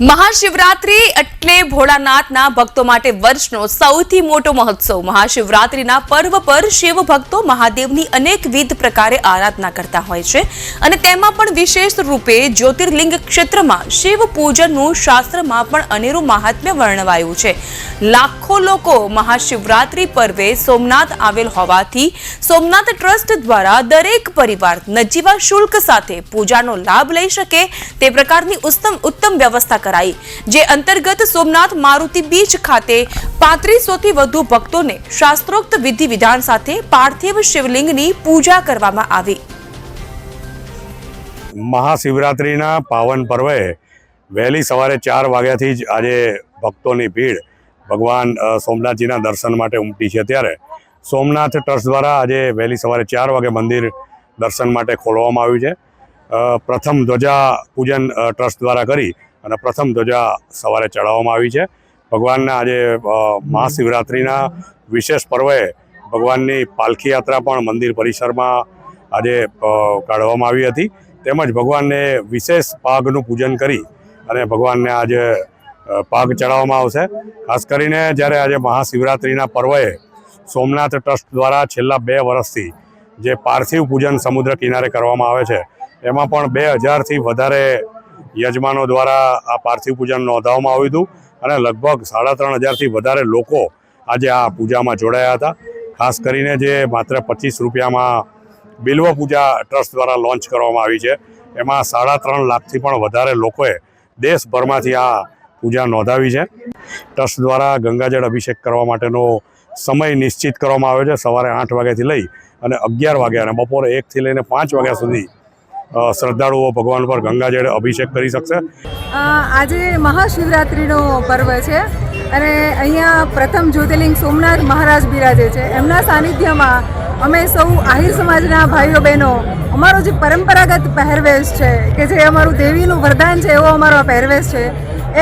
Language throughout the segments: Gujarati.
મહાશિવરાત્રી એટલે ભોળાનાથના ભક્તો માટે વર્ષનો સૌથી મોટો મહોત્સવ. મહાશિવરાત્રીના પર્વ પર શિવ ભક્તો મહાદેવની અનેકવિધ પ્રકારે આરાધના કરતા હોય છે અને તેમાં પણ વિશેષ રૂપે જ્યોતિર્લિંગ ક્ષેત્રમાં શિવ પૂજનનું શાસ્ત્રમાં પણ અનેરું મહાત્મ્ય વર્ણવાયું છે. લાખો લોકો મહાશિવરાત્રી પર્વે સોમનાથ આવેલ હોવાથી સોમનાથ ટ્રસ્ટ દ્વારા દરેક પરિવાર નજીવા શુલ્ક સાથે પૂજાનો લાભ લઈ શકે તે પ્રકારની ઉત્તમ ઉત્તમ વ્યવસ્થા કરાઈ, જે અંતર્ગત સોમનાથ મારુતિ બીચ ખાતે પાંત્રીસોથી વધુ ભક્તોને શાસ્ત્રોક્ત વિધિ વિધાન સાથે પાર્થિવ શિવલિંગની પૂજા કરવામાં આવી. મહાશિવરાત્રિના પાવન પર્વે વહેલી સવારે ચાર વાગ્યાથી જ આજે ભક્તોની ભીડ ભગવાન સોમનાથજીના દર્શન માટે ઉમટી છે ત્યારે. સોમનાથ ટ્રસ્ટ દ્વારા આજે વહેલી સવારે ચાર વાગે મંદિર દર્શન માટે ખોલવામાં આવ્યું છે. પ્રથમ ધ્વજા પૂજન ટ્રસ્ટ દ્વારા કરી અને પ્રથમ ધ્વજા સવારે ચડાવવામાં આવી છે. ભગવાનના આજે મહાશિવરાત્રિના વિશેષ પર્વે ભગવાનની પાલખી યાત્રા પણ મંદિર પરિસરમાં આજે કાઢવામાં આવી હતી. તેમજ ભગવાનને વિશેષ પાગનું પૂજન કરી અને ભગવાનને આજે પાગ ચડાવવામાં આવશે. ખાસ કરીને જ્યારે આજે મહાશિવરાત્રિના પર્વે સોમનાથ ટ્રસ્ટ દ્વારા છેલ્લા બે વર્ષથી જે પાર્થિવ પૂજન સમુદ્ર કિનારે કરવામાં આવે છે, એમાં પણ બે હજારથી વધારે યજમાનો દ્વારા આ પાર્થિવ પૂજન નોંધાવવામાં આવ્યું હતું અને લગભગ સાડા ત્રણ હજારથી વધારે લોકો આજે આ પૂજામાં જોડાયા હતા. ખાસ કરીને જે માત્ર પચીસ રૂપિયામાં બિલ્વ પૂજા ટ્રસ્ટ દ્વારા લોન્ચ કરવામાં આવી છે, એમાં સાડા ત્રણ લાખથી પણ વધારે લોકોએ દેશભરમાંથી આ પૂજા નોંધાવી છે. ટ્રસ્ટ દ્વારા ગંગાજળ અભિષેક કરવા માટેનો સમય નિશ્ચિત કરવામાં આવ્યો છે, સવારે આઠ વાગ્યાથી લઈ અને અગિયાર વાગ્યા અને બપોરે એકથી લઈને પાંચ વાગ્યા સુધી શ્રદ્ધાળુઓ ભગવાન પર ગંગાજળ અભિષેક કરી શકશે. આજે મહાશિવરાત્રિનો પર્વ છે અને અહીંયા પ્રથમ જ્યોતિર્લિંગ સોમનાથ મહારાજ બિરાજે છે. એમના સાનિધ્યમાં અમે સૌ આહિર સમાજના ભાઈઓ બહેનો, અમારો જે પરંપરાગત પહેરવેશ છે, કે જે અમારું દેવીનું વરદાન છે એવો અમારો પહેરવેશ છે,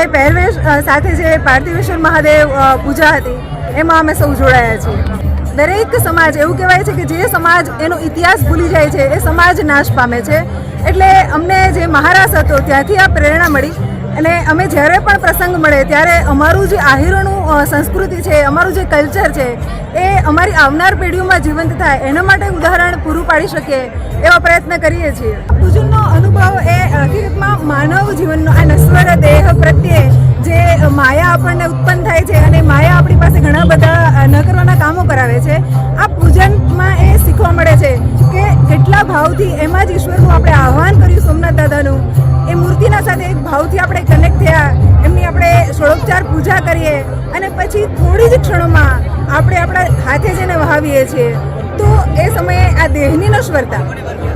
એ પહેરવેશ સાથે જે પાર્થિવેશ્વર મહાદેવ પૂજા હતી, એમાં અમે સૌ જોડાયા છીએ. દરેક સમાજ, એવું કહેવાય છે કે જે સમાજ એનો ઇતિહાસ ભૂલી જાય છે, એ સમાજ નાશ પામે છે. એટલે અમને જે મહારાસ હતો, ત્યાંથી આ પ્રેરણા મળી. અને અમે જ્યારે પણ પ્રસંગ મળે, ત્યારે અમારું જે આહિરોનું સંસ્કૃતિ છે, અમારું જે કલ્ચર છે, એ અમારી આવનાર પેઢીઓમાં જીવંત થાય. એના માટે ઉદાહરણ પૂરું પાડી શકીએ એવા પ્રયત્ન કરીએ છીએ. પૂજનનો અનુભવ એ હકીકતમાં માનવ જીવનનો આ નશ્વર દેહ પ્રત્યે જે માયા આપણને ઉત્પન્ન આપણી પાસે ઘણા બધા નગરોના કામો કરાવે છે. આ પૂજનમાં એ શીખવા મળે છે કે કેટલા ભાવથી એમાં જ ઈશ્વરનું આપણે આહવાન કર્યું સોમનાથ દાદાનું, એ મૂર્તિના સાથે એક ભાવથી આપણે કનેક્ટ થયા, એમની આપણે સ્વળોપચાર પૂજા કરીએ અને પછી થોડી જ ક્ષણોમાં આપણે આપણા હાથે જઈને વહાવીએ છીએ. તો એ સમયે આ દેહની નશ્વરતા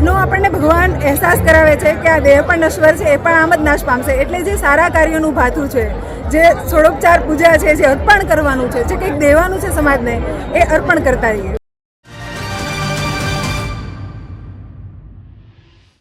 નો આપણને ભગવાન અહેસાસ કરાવે છે કે આ દેહ પણ નશ્વર છે, એ પણ આમ જ નાશ પામશે. એટલે જે સારા કાર્યોનું ભાથું છે જે ષોડોપચાર પૂજા છે, જે અર્પણ કરવાનું છે, જે કંઈક દેવાનું છે સમાજને, એ અર્પણ કરતા રહીએ.